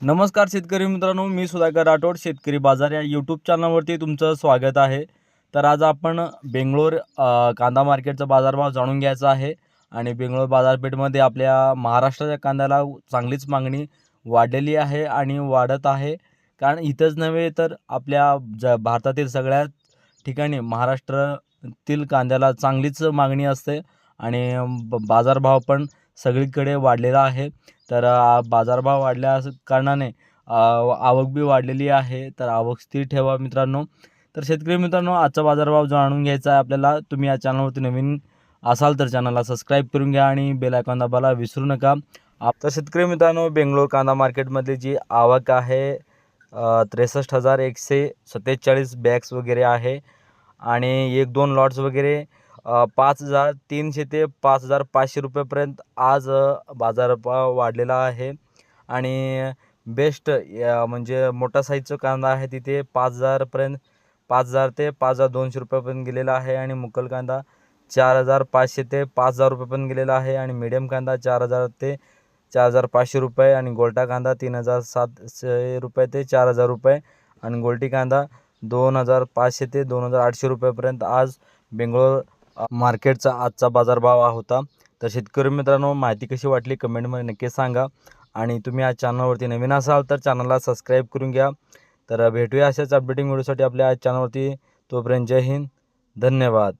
नमस्कार शेतकरी मित्रांनो मी सुधाकर राठोड शेतकरी बाजार या यूट्यूब चॅनलवरती तुमचं स्वागत आहे. तर आज आपण बेंगलोर कांदा मार्केटचा बाजारभाव जाणून घ्यायचा आहे आणि बेंगलोर बाजारपेठमध्ये आपल्या महाराष्ट्राच्या कांद्याला चांगलीच मागणी वाढलेली आहे आणि वाढत आहे. कारण इथंच नव्हे तर आपल्या ज भारतातील सगळ्या ठिकाणी महाराष्ट्रातील कांद्याला चांगलीच मागणी असते आणि ब बाजारभाव पण सगळीकडे वाढलेला आहे. तर बाजारभाव वाढल्या कारणाने आवक बी वाढलेली आहे. तर आवक स्थिर ठेवा मित्रांनो. तर शेतकरी मित्रांनो आजचा बाजारभाव जाणून घ्यायचा आहे आपल्याला. तुम्ही या चॅनलवरती नवीन असाल तर चॅनलला सबस्क्राईब करून घ्या आणि बेल आयकॉन दाबायला विसरू नका. तर शेतकरी मित्रांनो बेंगलोर कांदा मार्केटमध्ये जी आवक आहे त्रेसष्ट हजार एकशे सत्तेचाळीस बॅग्स वगैरे आहे आणि एक दोन लॉट्स वगैरे पाच हजार तीनशे ते पाच हजार पाचशे रुपयेपर्यंत आज बाजार बाजारभाव वाढलेला आहे. आणि बेस्ट या म्हणजे मोठा साईजचा कांदा आहे तिथे पाच हजारपर्यंत पाच हजार ते पाच हजार दोनशे रुपयापर्यंत गेलेला आहे. आणि मुकल कांदा चार हजार पाचशे ते पाच हजार रुपयेपर्यंत गेलेला आहे. आणि मिडियम कांदा चार हजार ते चार हजार पाचशे रुपये. आणि गोल्टा कांदा तीन हजार सातशे रुपये ते चार हजार रुपये. आणि गोल्टी कांदा दोन हजार पाचशे ते दोन हजार आठशे रुपयापर्यंत आज बेंगलोर मार्केटचा आजचा बाजारभाव हा होता. तर शेतकरी मित्रांनो माहिती कशी वाटली कमेंटमध्ये नक्की सांगा. आणि तुम्ही आज चॅनलवरती नवीन असाल तर चॅनलला सबस्क्राईब करून घ्या. तर भेटूया अशाच अपडेटिंग व्हिडिओसाठी आपल्या आज चॅनलवरती तोपर्यंत जय हिंद. धन्यवाद.